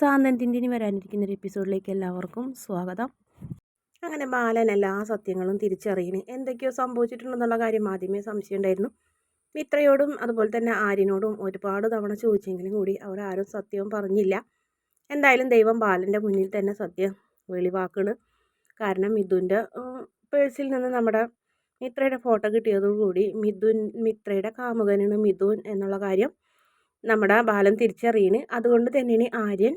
സാന്തനത്തിന്റെ ഇനി വരാനിരിക്കുന്ന ഒരു എപ്പിസോഡിലേക്ക് എല്ലാവർക്കും സ്വാഗതം. അങ്ങനെ ബാലൻ എല്ലാ സത്യങ്ങളും തിരിച്ചറിയണ്. എന്തൊക്കെയോ സംഭവിച്ചിട്ടുണ്ടെന്നുള്ള കാര്യം ആദ്യമേ സംശയം ഉണ്ടായിരുന്നു മിത്രയോടും അതുപോലെ തന്നെ ആര്യനോടും ഒരുപാട് തവണ ചോദിച്ചെങ്കിലും കൂടി അവർ ആരും സത്യവും പറഞ്ഞില്ല. എന്തായാലും ദൈവം ബാലന്റെ മുന്നിൽ തന്നെ സത്യം വെളിവാക്കണ്. കാരണം മിഥുന്റെ പേഴ്സിൽ നിന്ന് നമ്മുടെ മിത്രയുടെ ഫോട്ടോ കിട്ടിയതോടുകൂടി മിഥുൻ മിത്രയുടെ കാമുകനാണ് മിഥുൻ എന്നുള്ള കാര്യം നമ്മുടെ ബാലൻ തിരിച്ചറിയണ്. അതുകൊണ്ട് തന്നെയാണ് ആര്യൻ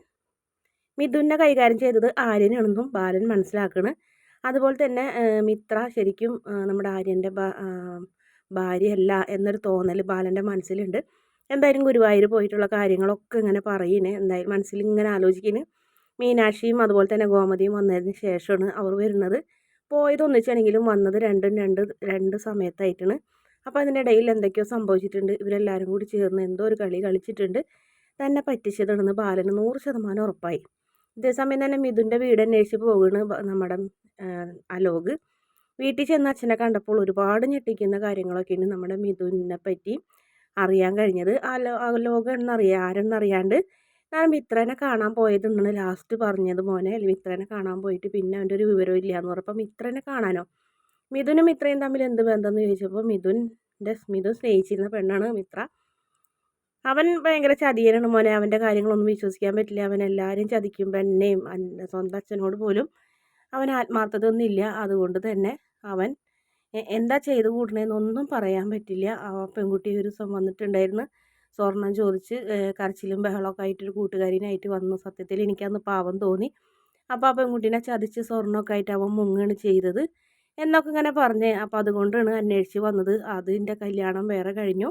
മിഥുനെ കൈകാര്യം ചെയ്തത് ആര്യനാണെന്നും ബാലൻ മനസ്സിലാക്കണ്. അതുപോലെ തന്നെ മിത്ര ശരിക്കും നമ്മുടെ ആര്യന്റെ ഭാര്യയല്ല എന്നൊരു തോന്നൽ ബാലന്റെ മനസ്സിലുണ്ട്. എന്തായാലും ഗുരുവായൂർ പോയിട്ടുള്ള കാര്യങ്ങളൊക്കെ ഇങ്ങനെ പറയുന്നത് എന്തായാലും മനസ്സിൽ ഇങ്ങനെ ആലോചിക്കുന്നു മീനാക്ഷിയും അതുപോലെ തന്നെ ഗോമതിയും വന്നതിന് ശേഷമാണ് അവർ വരുന്നത്. പോയത് ഒന്നിച്ചാണെങ്കിലും വന്നത് രണ്ടും രണ്ട് രണ്ട് സമയത്തായിട്ടാണ്. അപ്പോൾ അതിനിടയിൽ എന്തൊക്കെയോ സംഭവിച്ചിട്ടുണ്ട്. ഇവരെല്ലാവരും കൂടി ചേർന്ന് എന്തോ ഒരു കളി കളിച്ചിട്ടുണ്ട്. തന്നെ പറ്റിച്ചതാണെന്ന് ബാലന് നൂറ് ശതമാനം ഉറപ്പായി. ഇതേസമയം തന്നെ മിഥുന്റെ വീട് അന്വേഷിച്ച് പോവുകയാണ് നമ്മുടെ അലോക് വീട്ടിൽ ചെന്ന് അച്ഛനെ കണ്ടപ്പോൾ ഒരുപാട് ഞെട്ടിക്കുന്ന കാര്യങ്ങളൊക്കെയാണ് നമ്മുടെ മിഥുനെ പറ്റി അറിയാൻ കഴിഞ്ഞത്. അലോ അലോക് എന്നറിയാം ആരെന്നറിയാണ്ട് ഞാൻ മിത്രനെ കാണാൻ പോയതെന്നാണ് ലാസ്റ്റ് പറഞ്ഞത് മോനെ. മിത്രനെ കാണാൻ പോയിട്ട് പിന്നെ അവന്റെ ഒരു വിവരവും ഇല്ല എന്ന് പറഞ്ഞപ്പോൾ മിത്രനെ കാണാനോ? മിഥുനും മിത്രയും തമ്മിൽ എന്ത് ബന്ധമെന്ന് ചോദിച്ചപ്പോൾ മിഥുന്റെ മിഥുൻ സ്നേഹിച്ചിരുന്ന പെണ്ണാണ് മിത്ര. അവൻ ഭയങ്കര ചതിയനാണ് മോനെ. അവന്റെ കാര്യങ്ങളൊന്നും വിശ്വസിക്കാൻ പറ്റില്ല. അവൻ എല്ലാവരും ചതിക്കുമ്പോൾ എന്നെയും സ്വന്തം അച്ഛനോട് പോലും അവൻ ആത്മാർത്ഥതയൊന്നും ഇല്ല അതുകൊണ്ട് തന്നെ അവൻ എന്താ ചെയ്തു കൂട്ടണേന്നൊന്നും പറയാൻ പറ്റില്ല. ആ പെൺകുട്ടി ഒരു ദിവസം വന്നിട്ടുണ്ടായിരുന്നു. സ്വർണം ചോദിച്ച് കരച്ചിലും ബഹളമൊക്കെ ആയിട്ടൊരു കൂട്ടുകാരിനായിട്ട് വന്നു. സത്യത്തിൽ എനിക്കന്ന് പാവം തോന്നി. അപ്പോൾ ആ പെൺകുട്ടീനെ ചതിച്ച് സ്വർണമൊക്കെ ആയിട്ട് അവൻ മുങ്ങാണ് ചെയ്തത് എന്നൊക്കെ ഇങ്ങനെ പറഞ്ഞേ. അപ്പോൾ അതുകൊണ്ടാണ് അന്വേഷിച്ച് വന്നത്. അതിന്റെ കല്യാണം വേറെ കഴിഞ്ഞു.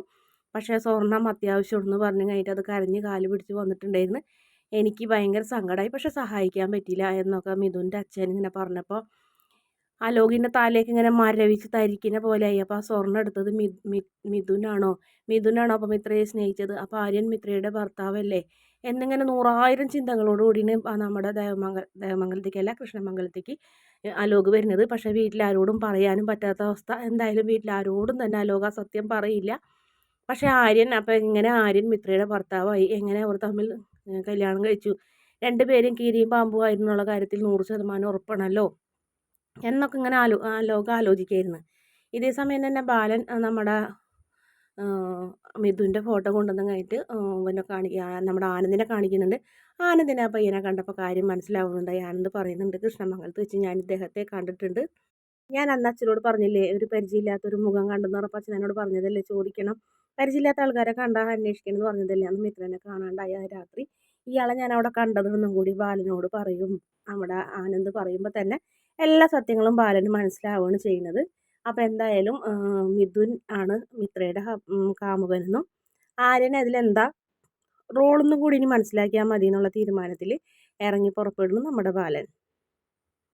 പക്ഷേ സ്വർണം അത്യാവശ്യമുണ്ടെന്ന് പറഞ്ഞു കഴിഞ്ഞിട്ട് അത് കരഞ്ഞ് കാൽ പിടിച്ച് വന്നിട്ടുണ്ടായിരുന്നു. എനിക്ക് ഭയങ്കര സങ്കടമായി പക്ഷെ സഹായിക്കാൻ പറ്റിയില്ല എന്നൊക്കെ മിഥുന്റെ അച്ഛൻ ഇങ്ങനെ പറഞ്ഞപ്പോൾ അലോകിന്റെ താലേക്ക് ഇങ്ങനെ മരവിച്ച് തരിക്കുന്ന പോലെയായി. അപ്പോൾ ആ സ്വർണം എടുത്തത് മി മിഥുനാണോ? മിഥുനാണോ? അപ്പം മിത്രയെ സ്നേഹിച്ചത്. അപ്പോൾ ആര്യൻ മിത്രയുടെ ഭർത്താവല്ലേ? എന്നിങ്ങനെ നൂറായിരം ചിന്തകളോടുകൂടി നമ്മുടെ ദേവമംഗൽ ദേവമംഗലത്തേക്കല്ല കൃഷ്ണമംഗലത്തേക്ക് അലോക് വരുന്നത്. പക്ഷേ വീട്ടിലാരോടും പറയാനും പറ്റാത്ത അവസ്ഥ. എന്തായാലും വീട്ടിലാരോടും തന്നെ അലോക സത്യം പറയില്ല. പക്ഷേ ആര്യൻ അപ്പം ഇങ്ങനെ ആര്യൻ മിത്രയുടെ ഭർത്താവായി. എങ്ങനെ അവർ തമ്മിൽ കല്യാണം കഴിച്ചു? രണ്ടുപേരും കീരിയും പാമ്പും എന്നുള്ള കാര്യത്തിൽ നൂറ് ശതമാനം ഉറപ്പാണല്ലോ? എന്നൊക്കെ ഇങ്ങനെ ആലോ ലോകം ആലോചിക്കായിരുന്നു. ഇതേ സമയം തന്നെ ബാലൻ നമ്മുടെ മിഥുന്റെ ഫോട്ടോ കൊണ്ടുവന്ന് കഴിഞ്ഞിട്ട് പിന്നെ കാണിക്കുക നമ്മുടെ ആനന്ദിനെ കാണിക്കുന്നുണ്ട്. ആനന്ദിനെ ആ പയ്യനെ കണ്ടപ്പോൾ കാര്യം മനസ്സിലാവുന്നുണ്ടായി ആനന്ദ് പറയുന്നുണ്ട് കൃഷ്ണമംഗലത്ത് വെച്ച് ഞാൻ ഇദ്ദേഹത്തെ കണ്ടിട്ടുണ്ട്. ഞാൻ അന്ന് അച്ഛനോട് പറഞ്ഞില്ലേ ഒരു പരിചയമില്ലാത്ത ഒരു മുഖം കണ്ടെന്ന് പറഞ്ഞപ്പോൾ അച്ഛൻ എന്നോട് പറഞ്ഞതല്ലേ ചോദിക്കണം. പരിചയമില്ലാത്ത ആൾക്കാരെ കണ്ടാൽ അന്വേഷിക്കണം എന്ന് പറഞ്ഞതല്ലേ അന്ന് മിത്രനെ ആ രാത്രി. ഇയാളെ ഞാൻ അവിടെ കണ്ടതെന്നും കൂടി ബാലനോട് പറയും. നമ്മുടെ ആനന്ദ് പറയുമ്പോൾ തന്നെ എല്ലാ സത്യങ്ങളും ബാലന് മനസ്സിലാവുകയാണ് ചെയ്യുന്നത്. അപ്പോൾ എന്തായാലും മിഥുൻ ആണ് മിത്രയുടെ കാമുകനെന്നും ആര്യൻ അതിലെന്താ? റോളൊന്നും കൂടി ഇനി മനസ്സിലാക്കിയാൽ മതി എന്നുള്ള തീരുമാനത്തിൽ ഇറങ്ങി പുറപ്പെടുന്നു നമ്മുടെ ബാലൻ.